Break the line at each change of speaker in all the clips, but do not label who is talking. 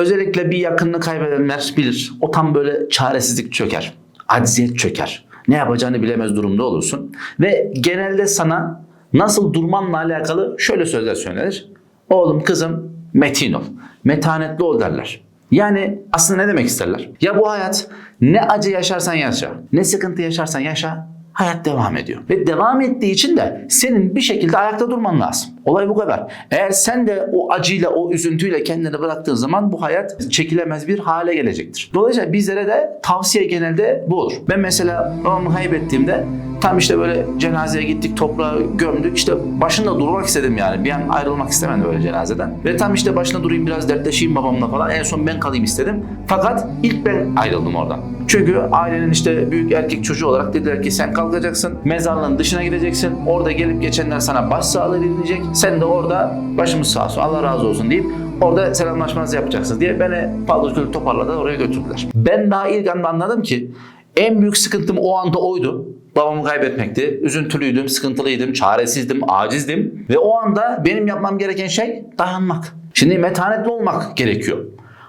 özellikle bir yakınını kaybedenler bilir. O tam böyle çaresizlik çöker. Acziyet çöker. Ne yapacağını bilemez durumda olursun. Ve genelde sana nasıl durmanla alakalı şöyle sözler söylenir. Oğlum kızım metin ol. Metanetli ol derler. Yani aslında ne demek isterler? Ya bu hayat ne acı yaşarsan yaşa, ne sıkıntı yaşarsan yaşa, hayat devam ediyor. Ve devam ettiği için de senin bir şekilde ayakta durman lazım. Olay bu kadar. Eğer sen de o acıyla, o üzüntüyle kendini bıraktığın zaman bu hayat çekilemez bir hale gelecektir. Dolayısıyla bizlere de tavsiye genelde bu olur. Ben mesela babamı kaybettiğimde tam işte böyle cenazeye gittik, toprağa gömdük. İşte başında durmak istedim yani. Bir an ayrılmak istemedim böyle cenazeden. Ve tam işte başına durayım biraz dertleşeyim babamla falan. En son ben kalayım istedim. Fakat ilk ben ayrıldım oradan. Çünkü ailenin işte büyük erkek çocuğu olarak dediler ki sen kalkacaksın, mezarlığın dışına gideceksin. Orada gelip geçenler sana başsağlığı dinleyecek. Sen de orada başımız sağ olsun, Allah razı olsun deyip orada selamlaşmanızı yapacaksınız diye beni paldır küldür toparladı oraya götürdüler. Ben daha ilk anda anladım ki en büyük sıkıntım o anda oydu. Babamı kaybetmekti. Üzüntülüydüm, sıkıntılıydım, çaresizdim, acizdim. Ve o anda benim yapmam gereken şey dayanmak. Şimdi metanetli olmak gerekiyor.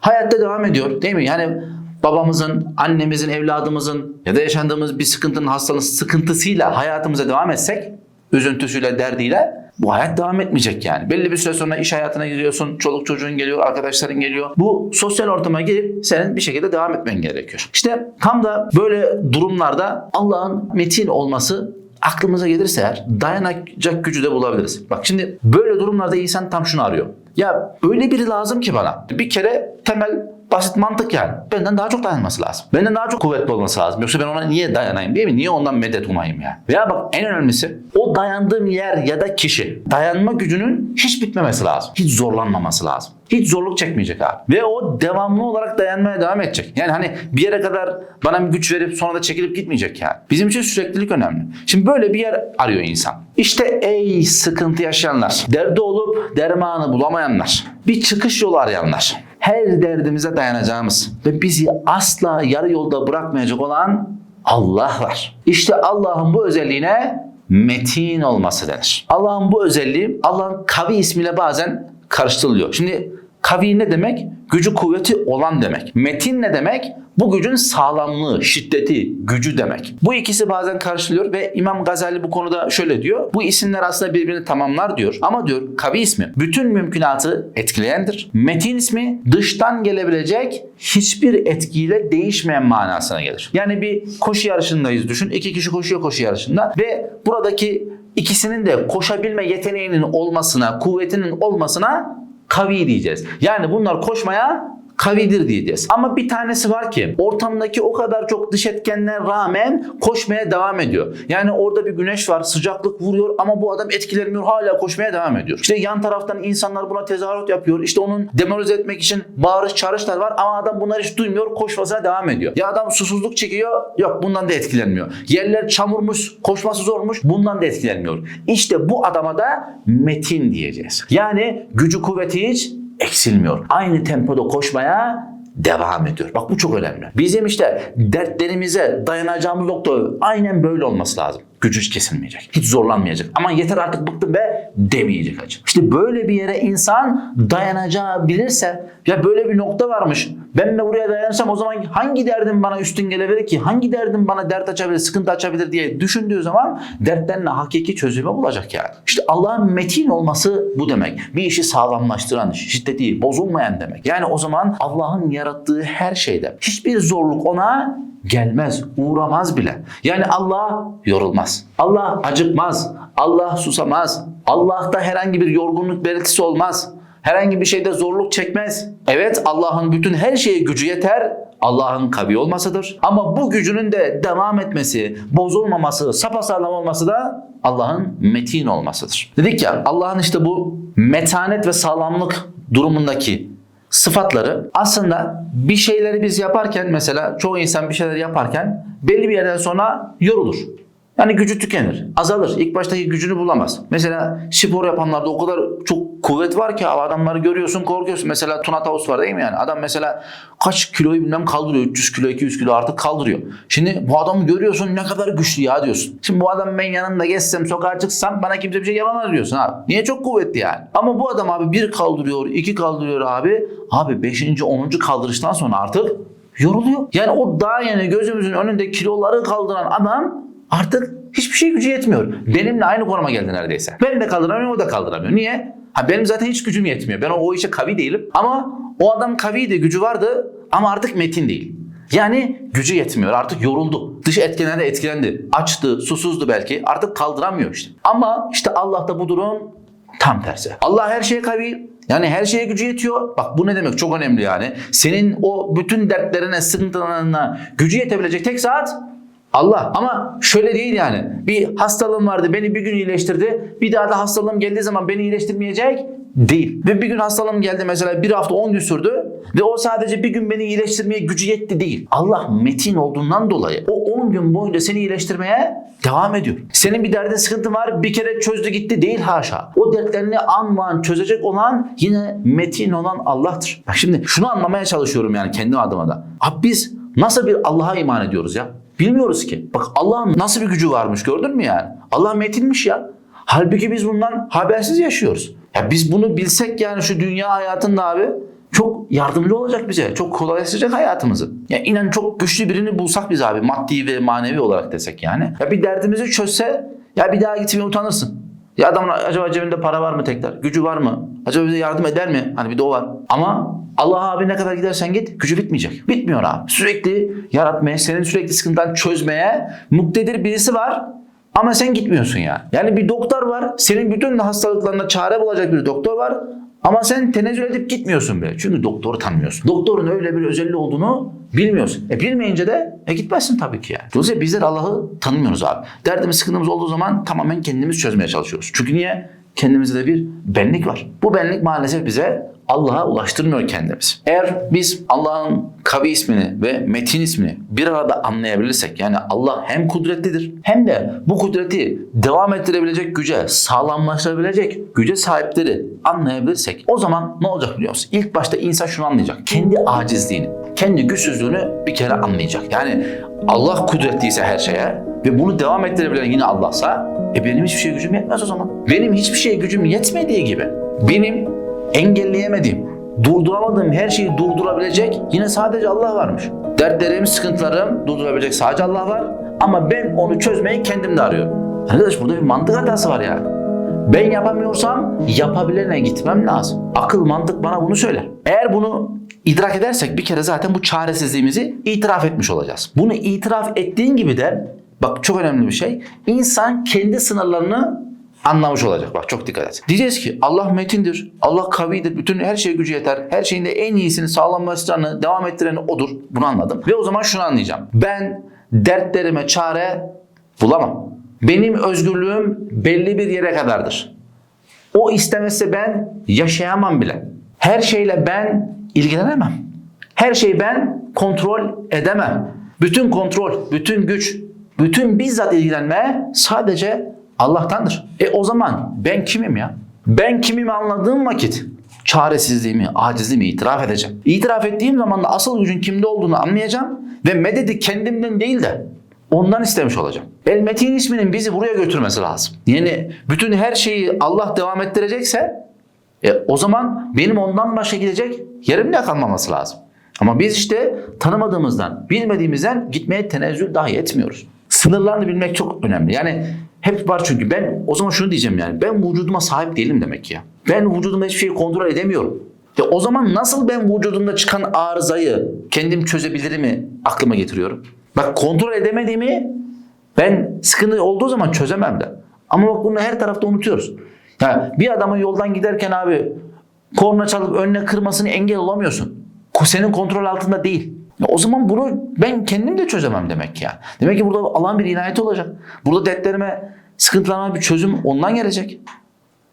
Hayatta devam ediyor değil mi? Yani babamızın, annemizin, evladımızın ya da yaşandığımız bir sıkıntının, hastalığın sıkıntısıyla hayatımıza devam etsek, üzüntüsüyle, derdiyle bu hayat devam etmeyecek yani. Belli bir süre sonra iş hayatına giriyorsun, çoluk çocuğun geliyor, arkadaşların geliyor. Bu sosyal ortama girip senin bir şekilde devam etmen gerekiyor. İşte tam da böyle durumlarda Allah'ın metin olması aklımıza gelirse eğer dayanacak gücü de bulabiliriz. Bak şimdi böyle durumlarda insan tam şunu arıyor. Ya öyle biri lazım ki bana. Bir kere temel basit mantık yani. Benden daha çok dayanması lazım. Benden daha çok kuvvetli olması lazım. Yoksa ben ona niye dayanayım değil mi? Niye ondan medet umayım yani? Veya bak en önemlisi o dayandığım yer ya da kişi dayanma gücünün hiç bitmemesi lazım. Hiç zorlanmaması lazım. Hiç zorluk çekmeyecek abi. Ve o devamlı olarak dayanmaya devam edecek. Yani hani bir yere kadar bana bir güç verip sonra da çekilip gitmeyecek yani. Bizim için süreklilik önemli. Şimdi böyle bir yer arıyor insan. İşte ey sıkıntı yaşayanlar, derdi olup dermanı bulamayanlar, bir çıkış yolu arayanlar, her derdimize dayanacağımız ve bizi asla yarı yolda bırakmayacak olan Allah var. İşte Allah'ın bu özelliğine metin olması denir. Allah'ın bu özelliği Allah'ın kavi ismiyle bazen karıştırılıyor. Şimdi kavi ne demek? Gücü kuvveti olan demek. Metin ne demek? Bu gücün sağlamlığı, şiddeti, gücü demek. Bu ikisi bazen karşılıyor ve İmam Gazali bu konuda şöyle diyor. Bu isimler aslında birbirini tamamlar diyor. Ama diyor kavi ismi bütün mümkünatı etkileyendir. Metin ismi dıştan gelebilecek hiçbir etkiyle değişmeyen manasına gelir. Yani bir koşu yarışındayız düşün. İki kişi koşuyor koşu yarışında ve buradaki ikisinin de koşabilme yeteneğinin olmasına, kuvvetinin olmasına kavi diyeceğiz. Yani bunlar koşmaya kavidir diyeceğiz. Ama bir tanesi var ki ortamdaki o kadar çok dış etkenler rağmen koşmaya devam ediyor. Yani orada bir güneş var, sıcaklık vuruyor ama bu adam etkilenmiyor, hala koşmaya devam ediyor. İşte yan taraftan insanlar buna tezahürat yapıyor. İşte onun demoralize etmek için bağırış çağrışlar var ama adam bunları hiç duymuyor, koşmasına devam ediyor. Ya adam susuzluk çekiyor, yok bundan da etkilenmiyor. Yerler çamurmuş, koşması zormuş, bundan da etkilenmiyor. İşte bu adama da metin diyeceğiz. Yani gücü kuvveti hiç eksilmiyor. Aynı tempoda koşmaya devam ediyor. Bak bu çok önemli. Bizim işte dertlerimize dayanacağımız nokta aynen böyle olması lazım. Gücü kesilmeyecek. Hiç zorlanmayacak. Ama yeter artık bıktım be demeyecek acı. İşte böyle bir yere insan dayanacağı bilirse ya böyle bir nokta varmış. Ben de buraya dayansam o zaman hangi derdim bana üstün gelebilir ki? Hangi derdim bana dert açabilir, sıkıntı açabilir diye düşündüğü zaman dertlerine hakiki çözümü bulacak yani. İşte Allah'ın metin olması bu demek. Bir işi sağlamlaştıran, şiddeti bozulmayan demek. Yani o zaman Allah'ın yarattığı her şeyde hiçbir zorluk ona gelmez, uğramaz bile. Yani Allah yorulmaz. Allah acıkmaz. Allah susamaz. Allah'ta herhangi bir yorgunluk belirtisi olmaz. Herhangi bir şeyde zorluk çekmez. Evet Allah'ın bütün her şeye gücü yeter. Allah'ın kavi olmasıdır. Ama bu gücünün de devam etmesi, bozulmaması, sapasağlam olması da Allah'ın metin olmasıdır. Dedik ya Allah'ın işte bu metanet ve sağlamlık durumundaki sıfatları aslında bir şeyleri biz yaparken mesela çoğu insan bir şeyler yaparken belli bir yerden sonra yorulur. Yani gücü tükenir, azalır. İlk baştaki gücünü bulamaz. Mesela spor yapanlarda o kadar çok kuvvet var ki adamları görüyorsun korkuyorsun. Mesela Tuna Tavus var değil mi yani? Adam mesela kaç kiloyu bilmem kaldırıyor. 300 kilo 200 kilo artık kaldırıyor. Şimdi bu adamı görüyorsun ne kadar güçlü ya diyorsun. Şimdi bu adam ben yanında geçsem sokağa çıksam bana kimse bir şey yapamaz diyorsun abi. Niye çok kuvvetli yani? Ama bu adam abi bir kaldırıyor, iki kaldırıyor abi. Abi 5. 10. kaldırıştan sonra artık yoruluyor. Yani o daha yeni gözümüzün önünde kiloları kaldıran adam artık hiçbir şey gücü yetmiyor. Benimle aynı konuma geldi neredeyse. Ben de kaldıramıyorum o da kaldıramıyor. Niye? Ha benim zaten hiç gücüm yetmiyor. Ben o, o işe kavi değilim. Ama o adam kaviydi, gücü vardı ama artık metin değil. Yani gücü yetmiyor artık yoruldu. Dış etkenlerle etkilendi. Açtı, susuzdu belki. Artık kaldıramıyor işte. Ama işte Allah'ta bu durum tam tersi. Allah her şeye kavi. Yani her şeye gücü yetiyor. Bak bu ne demek çok önemli yani. Senin o bütün dertlerine, sıkıntılarına gücü yetebilecek tek saat Allah. Ama şöyle değil yani. Bir hastalığım vardı beni bir gün iyileştirdi. Bir daha da hastalığım geldiği zaman beni iyileştirmeyecek değil. Ve bir gün hastalığım geldi mesela bir hafta 10 gün sürdü. Ve o sadece bir gün beni iyileştirmeye gücü yetti değil. Allah metin olduğundan dolayı o 10 gün boyunca seni iyileştirmeye devam ediyor. Senin bir derdin sıkıntın var bir kere çözdü gitti değil haşa. O dertlerini an an çözecek olan yine metin olan Allah'tır. Bak şimdi şunu anlamaya çalışıyorum yani kendi adıma da. Abi biz nasıl bir Allah'a iman ediyoruz ya? Bilmiyoruz ki. Bak Allah'ın nasıl bir gücü varmış gördün mü yani? Allah metinmiş ya. Halbuki biz bundan habersiz yaşıyoruz. Ya biz bunu bilsek yani şu dünya hayatında abi çok yardımcı olacak bize. Çok kolaylaştıracak hayatımızı. Ya inan çok güçlü birini bulsak biz abi maddi ve manevi olarak desek yani. Ya bir derdimizi çözse ya bir daha gitmeye utanırsın. Ya adamın acaba cebinde para var mı tekrar? Gücü var mı? Acaba bize yardım eder mi? Hani bir de o var. Ama Allah abi ne kadar gidersen git gücü bitmeyecek. Bitmiyor abi. Sürekli yaratmaya, senin sürekli sıkıntıdan çözmeye muktedir birisi var. Ama sen gitmiyorsun yani. Yani bir doktor var. Senin bütün hastalıklarına çare bulacak bir doktor var. Ama sen tenezzül edip gitmiyorsun bile. Çünkü doktoru tanımıyorsun. Doktorun öyle bir özelliği olduğunu bilmiyorsun. E bilmeyince de e gitmezsin tabii ki yani. Dolayısıyla bizler Allah'ı tanımıyoruz abi. Derdimiz sıkıntımız olduğu zaman tamamen kendimiz çözmeye çalışıyoruz. Çünkü niye? Kendimizde de bir benlik var. Bu benlik maalesef bize Allah'a ulaştırmıyor kendimizi. Eğer biz Allah'ın kavi ismini ve metin ismini bir arada anlayabilirsek yani Allah hem kudretlidir hem de bu kudreti devam ettirebilecek güce, sağlamlaştırabilecek güce sahipleri anlayabilirsek o zaman ne olacak biliyor musun? İlk başta insan şunu anlayacak. Kendi acizliğini, kendi güçsüzlüğünü bir kere anlayacak. Yani Allah kudretliyse her şeye ve bunu devam ettirebilen yine Allah'sa e benim hiçbir şeye gücüm yetmez o zaman. Benim hiçbir şeye gücüm yetmediği gibi benim engelleyemediğim, durduramadığım her şeyi durdurabilecek yine sadece Allah varmış. Dertlerim, sıkıntılarım durdurabilecek sadece Allah var. Ama ben onu çözmeyi kendimde arıyorum. Arkadaş burada bir mantık hatası var yani. Ben yapamıyorsam yapabilene gitmem lazım. Akıl, mantık bana bunu söyler. Eğer bunu idrak edersek bir kere zaten bu çaresizliğimizi itiraf etmiş olacağız. Bunu itiraf ettiğin gibi de bak çok önemli bir şey. İnsan kendi sınırlarını anlamış olacak. Bak çok dikkat et. Diyeceğiz ki Allah metindir. Allah kavidir. Bütün her şeye gücü yeter. Her şeyin de en iyisini sağlamlaştıranı, devam ettireni odur. Bunu anladım. Ve o zaman şunu anlayacağım. Ben dertlerime çare bulamam. Benim özgürlüğüm belli bir yere kadardır. O istemezse ben yaşayamam bile. Her şeyle ben ilgilenemem. Her şeyi ben kontrol edemem. Bütün kontrol, bütün güç, bütün bizzat ilgilenme sadece Allah'tandır. E o zaman ben kimim ya? Ben kimim anladığım vakit çaresizliğimi, acizliğimi itiraf edeceğim. İtiraf ettiğim zaman da asıl gücün kimde olduğunu anlayacağım ve mededi kendimden değil de ondan istemiş olacağım. El Metin isminin bizi buraya götürmesi lazım. Yani bütün her şeyi Allah devam ettirecekse e, o zaman benim ondan başka gidecek yerim de kalmaması lazım. Ama biz işte tanımadığımızdan, bilmediğimizden gitmeye tenezzül dahi etmiyoruz. Sınırlarını bilmek çok önemli. Yani hep var çünkü ben o zaman şunu diyeceğim yani ben vücuduma sahip değilim demek ya. Ben vücudumda hiçbir şeyi kontrol edemiyorum. Ya o zaman nasıl ben vücudumda çıkan arızayı kendim çözebilirimi aklıma getiriyorum. Bak kontrol edemediğimi ben sıkıntı olduğu zaman çözemem de. Ama bak bunu her tarafta unutuyoruz. Ya bir adamın yoldan giderken abi korna çalıp önüne kırmasını engel olamıyorsun. Senin kontrol altında değil. Ya o zaman bunu ben kendim de çözemem demek yani. Demek ki burada Allah'ın bir inayeti olacak. Burada dertlerime, sıkıntılarıma bir çözüm ondan gelecek.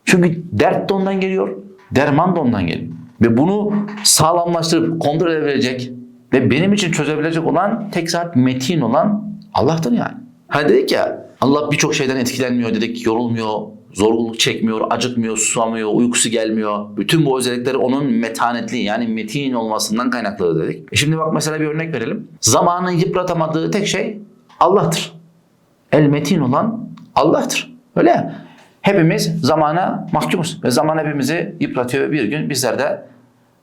Çünkü dert de ondan geliyor, derman da ondan geliyor. Ve bunu sağlamlaştırıp kontrol edebilecek ve benim için çözebilecek olan tek zat metin olan Allah'tır yani. Hani dedik ya Allah birçok şeyden etkilenmiyor dedik, yorulmuyor, zorluk çekmiyor, acıkmıyor, susamıyor, uykusu gelmiyor. Bütün bu özellikleri onun metanetli yani metin olmasından kaynaklı dedik. E şimdi bak mesela bir örnek verelim. Zamanın yıpratamadığı tek şey Allah'tır. El metin olan Allah'tır. Öyle ya. Hepimiz zamana mahkumuz ve zaman hepimizi yıpratıyor bir gün bizler de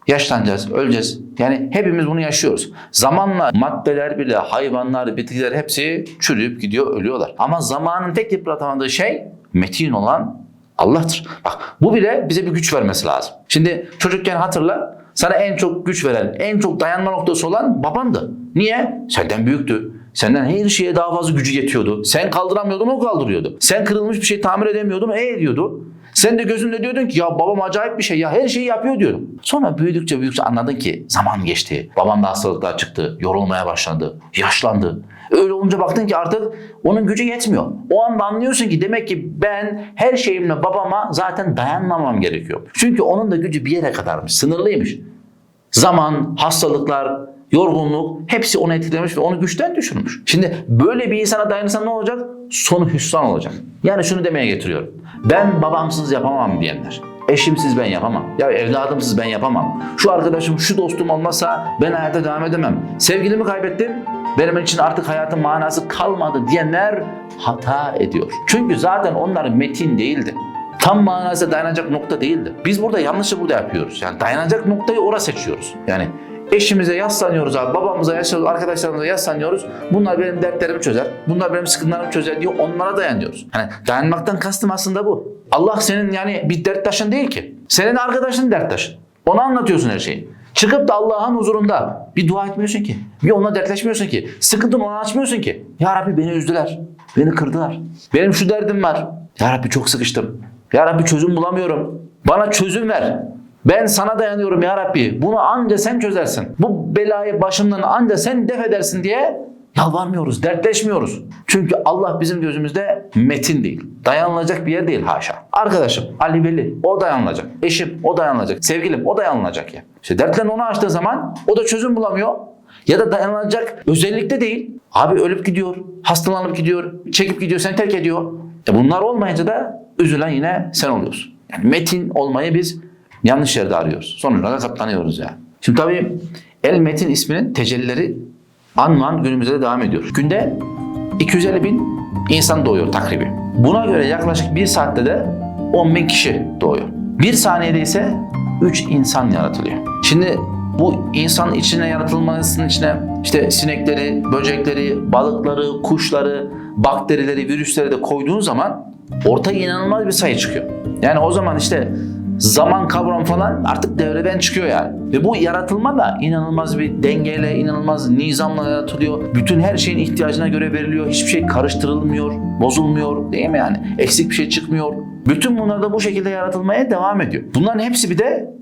yaşlanacağız, öleceğiz. Yani hepimiz bunu yaşıyoruz. Zamanla maddeler bile, hayvanlar, bitkiler hepsi çürüyüp gidiyor, ölüyorlar. Ama zamanın tek yıpratamadığı şey metin olan Allah'tır. Bak bu bile bize bir güç vermesi lazım. Şimdi çocukken hatırla sana en çok güç veren, en çok dayanma noktası olan babandı. Niye? Senden büyüktü. Senden her şeye daha fazla gücü yetiyordu. Sen kaldıramıyordun o kaldırıyordu. Sen kırılmış bir şey tamir edemiyordun o ediyordu. Sen de gözünde diyordun ki ya babam acayip bir şey ya her şeyi yapıyor diyordun. Sonra büyüdükçe büyüdükçe anladın ki zaman geçti. Babam da hastalıklar çıktı. Yorulmaya başladı. Yaşlandı. Öyle olunca baktın ki artık onun gücü yetmiyor. O anda anlıyorsun ki demek ki ben her şeyimle babama zaten dayanmamam gerekiyor. Çünkü onun da gücü bir yere kadarmış. Sınırlıymış. Zaman, hastalıklar, yorgunluk hepsi onu etkilemiş ve onu güçten düşürmüş. Şimdi böyle bir insana dayanırsan ne olacak? Sonu hüsran olacak. Yani şunu demeye getiriyorum. Ben babamsız yapamam diyenler. Eşimsiz ben yapamam. Ya evladımsız ben yapamam. Şu arkadaşım, şu dostum olmasa ben hayata devam edemem. Sevgilimi kaybettim. Benim için artık hayatın manası kalmadı diyenler hata ediyor. Çünkü zaten onlar metin değildi tam manasıyla dayanacak nokta değildi. Biz burada yanlışı burada yapıyoruz. Yani dayanacak noktayı ora seçiyoruz. Yani eşimize yaslanıyoruz abi, babamıza yaslanıyoruz, arkadaşlarımıza yaslanıyoruz. Bunlar benim dertlerimi çözer, bunlar benim sıkıntılarımı çözer diye onlara dayanıyoruz. Yani dayanmaktan kastım aslında bu. Allah senin yani bir derttaşın değil ki. Senin arkadaşın derttaşın. Ona anlatıyorsun her şeyi. Çıkıp da Allah'ın huzurunda bir dua etmiyorsun ki. Bir onunla dertleşmiyorsun ki. Sıkıntını ona açmıyorsun ki. Ya Rabbi beni üzdüler. Beni kırdılar. Benim şu derdim var. Ya Rabbi çok sıkıştım. Ya Rabbi çözüm bulamıyorum. Bana çözüm ver. Ben sana dayanıyorum ya Rabbi. Bunu anca sen çözersin. Bu belayı başımdan anca sen def edersin diye yalvarmıyoruz, dertleşmiyoruz. Çünkü Allah bizim gözümüzde metin değil. Dayanılacak bir yer değil haşa. Arkadaşım Ali Veli o dayanılacak. Eşim o dayanılacak. Sevgilim o dayanılacak ya. İşte dertlerini ona açtığı zaman o da çözüm bulamıyor. Ya da dayanılacak özellikle değil. Abi ölüp gidiyor, hastalanıp gidiyor, çekip gidiyor, seni terk ediyor. E bunlar olmayınca da üzülen yine sen oluyorsun. Yani metin olmayı biz yanlış yerde arıyoruz. Sonuçta da katlanıyoruz yani. Şimdi tabii El Metin isminin tecellileri anman günümüzde de devam ediyor. Günde 250 bin insan doğuyor takribi. Buna göre yaklaşık bir saatte de 10 bin kişi doğuyor. Bir saniyede ise 3 insan yaratılıyor. Şimdi bu insan içine yaratılmasının içine işte sinekleri, böcekleri, balıkları, kuşları, bakterileri, virüsleri de koyduğun zaman ortaya inanılmaz bir sayı çıkıyor. Yani o zaman işte zaman kavramı falan artık devreden çıkıyor yani. Ve bu yaratılma da inanılmaz bir dengeyle, inanılmaz nizamla yaratılıyor. Bütün her şeyin ihtiyacına göre veriliyor. Hiçbir şey karıştırılmıyor, bozulmuyor değil mi yani? Eksik bir şey çıkmıyor. Bütün bunlar da bu şekilde yaratılmaya devam ediyor. Bunların hepsi bir de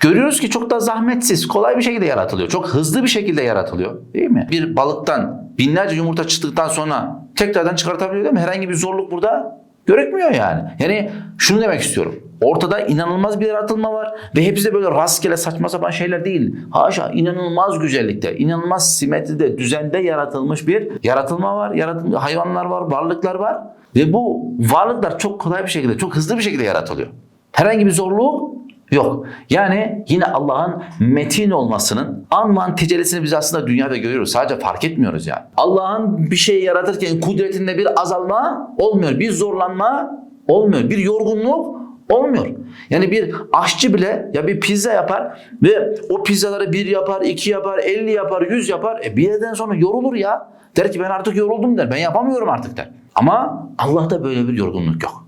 Görüyoruz ki çok da zahmetsiz, kolay bir şekilde yaratılıyor. Çok hızlı bir şekilde yaratılıyor. Değil mi? Bir balıktan binlerce yumurta çıktıktan sonra tekrardan çıkartabiliyor değil mi? Herhangi bir zorluk burada görükmüyor yani. Yani şunu demek istiyorum. Ortada inanılmaz bir yaratılma var ve hepsi de böyle rastgele saçma sapan şeyler değil. Haşa inanılmaz güzellikte, inanılmaz simetride, düzende yaratılmış bir yaratılma var. Yaratılmış hayvanlar var, varlıklar var. Ve bu varlıklar çok kolay bir şekilde, çok hızlı bir şekilde yaratılıyor. Herhangi bir zorluğu Yok. Yani yine Allah'ın metin olmasının anman tecellisini biz aslında dünyada görüyoruz. Sadece fark etmiyoruz yani. Allah'ın bir şey yaratırken kudretinde bir azalma olmuyor. Bir zorlanma olmuyor. Bir yorgunluk olmuyor. Yani bir aşçı bile ya bir pizza yapar ve o pizzaları bir yapar, iki yapar, elli yapar, yüz yapar. E bir yerden sonra yorulur ya. Der ki ben artık yoruldum der. Ben yapamıyorum artık der. Ama Allah'ta böyle bir yorgunluk yok.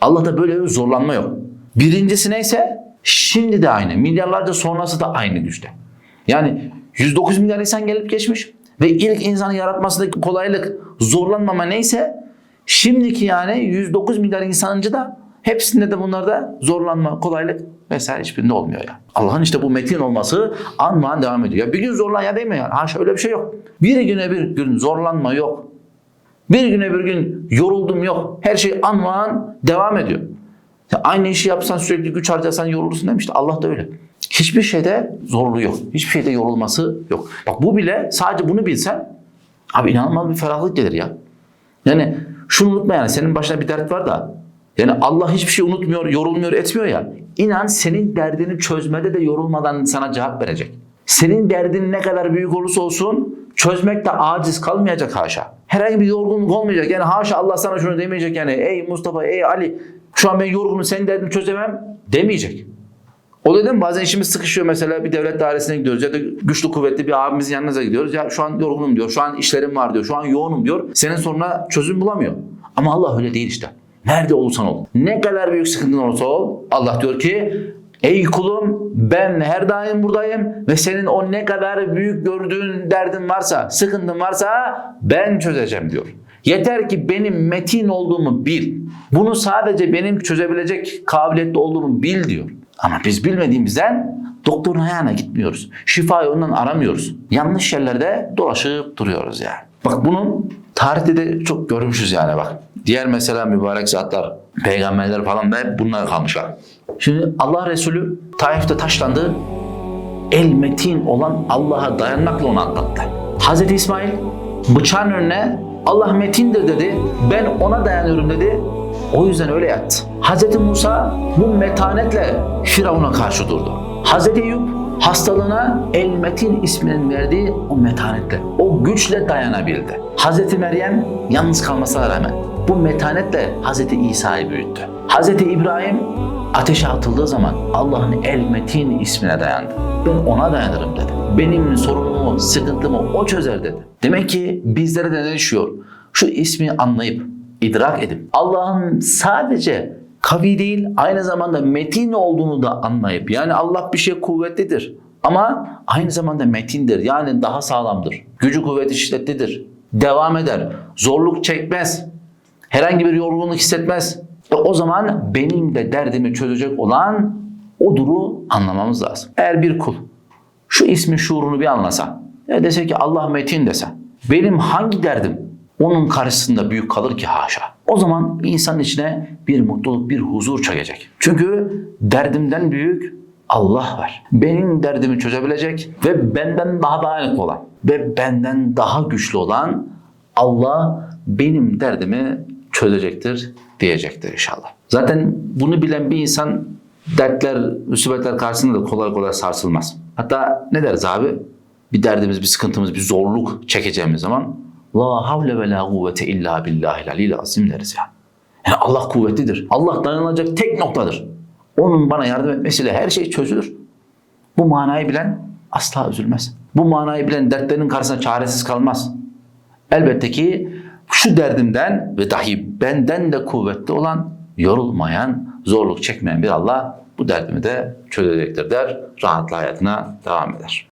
Allah'ta böyle bir zorlanma yok. Birincisi neyse Şimdi de aynı. Milyarlarca sonrası da aynı güçte. Yani 109 milyar insan gelip geçmiş ve ilk insanı yaratmasındaki kolaylık, zorlanmama neyse şimdiki yani 109 milyar insancı da hepsinde de bunlarda zorlanma, kolaylık vesaire hiçbirinde olmuyor ya. Allah'ın işte bu metin olması an devam ediyor. Ya bir gün zorlan ya değil mi yani? Haşa öyle bir şey yok. Bir güne bir gün zorlanma yok. Bir güne bir gün yoruldum yok. Her şey an devam ediyor. Ya aynı işi yapsan sürekli güç harcasan yorulursun demişti. Allah da öyle. Hiçbir şeyde zorluğu yok. Hiçbir şeyde yorulması yok. Bak bu bile sadece bunu bilsen abi inanılmaz bir ferahlık gelir ya. Yani Şunu unutma yani senin başına bir dert var da yani Allah hiçbir şey unutmuyor, yorulmuyor, etmiyor ya. İnan senin derdini çözmede de yorulmadan sana cevap verecek. Senin derdin ne kadar büyük olursa olsun çözmekte aciz kalmayacak haşa. Herhangi bir yorgunluk olmayacak. Yani haşa Allah sana şunu demeyecek yani ey Mustafa, ey Ali şu an ben yorgunum senin derdini çözemem demeyecek. O dedim bazen işimiz sıkışıyor mesela bir devlet dairesine gidiyoruz ya da güçlü kuvvetli bir abimizin yanına gidiyoruz. Ya şu an yorgunum diyor, şu an işlerim var diyor, şu an yoğunum diyor. Senin soruna çözüm bulamıyor. Ama Allah öyle değil işte. Nerede olursan ol. Ne kadar büyük sıkıntın olursa ol. Allah diyor ki ey kulum ben her daim buradayım ve senin o ne kadar büyük gördüğün derdin varsa, sıkıntın varsa ben çözeceğim diyor. Yeter ki benim metin olduğumu bil. Bunu sadece benim çözebilecek kabiliyette olduğumu bil diyor. Ama biz bilmediğimizden doktorun ayağına gitmiyoruz. Şifayı ondan aramıyoruz. Yanlış yerlerde dolaşıp duruyoruz yani. Bak bunun tarihte de çok görmüşüz yani bak. Diğer mesela mübarek zatlar, peygamberler falan da hep bunlar kalmışlar. Şimdi Allah Resulü Taif'te taşlandı. El metin olan Allah'a dayanmakla onu anlattı. Hazreti İsmail bıçağın önüne Allah metindir dedi. Ben ona dayanıyorum dedi. O yüzden öyle yattı. Hazreti Musa bu metanetle Firavun'a karşı durdu. Hazreti Eyüp hastalığına El Metin isminin verdiği o metanetle, o güçle dayanabildi. Hazreti Meryem yalnız kalmasına rağmen bu metanetle Hazreti İsa'yı büyüttü. Hazreti İbrahim ateşe atıldığı zaman Allah'ın El Metin ismine dayandı. Ben ona dayanırım dedi. Benim sorunumu, sıkıntımı o çözer dedi. Demek ki bizlere de ne düşüyor? Şu ismi anlayıp, idrak edip Allah'ın sadece kavi değil aynı zamanda metin olduğunu da anlayıp yani Allah bir şey kuvvetlidir ama aynı zamanda metindir yani daha sağlamdır. Gücü kuvveti şiddetlidir. Devam eder. Zorluk çekmez. Herhangi bir yorgunluk hissetmez. E o zaman benim de derdimi çözecek olan oduru anlamamız lazım. Eğer bir kul şu ismin şuurunu bir anlasa, ya dese ki Allah metin dese, benim hangi derdim onun karşısında büyük kalır ki haşa. O zaman insanın içine bir mutluluk, bir huzur çökecek. Çünkü derdimden büyük Allah var. Benim derdimi çözebilecek ve benden daha dayanıklı olan ve benden daha güçlü olan Allah benim derdimi çözecektir diyecektir inşallah. Zaten bunu bilen bir insan dertler, musibetler karşısında da kolay kolay sarsılmaz. Hatta ne deriz abi? Bir derdimiz, bir sıkıntımız, bir zorluk çekeceğimiz zaman La havle ve la kuvvete illa billahil alil azim deriz yani. Yani Allah kuvvetlidir. Allah dayanılacak tek noktadır. Onun bana yardım etmesiyle her şey çözülür. Bu manayı bilen asla üzülmez. Bu manayı bilen dertlerinin karşısında çaresiz kalmaz. Elbette ki şu derdimden ve dahi benden de kuvvetli olan, yorulmayan, zorluk çekmeyen bir Allah bu derdimi de çözecektir der. Rahatla hayatına devam eder.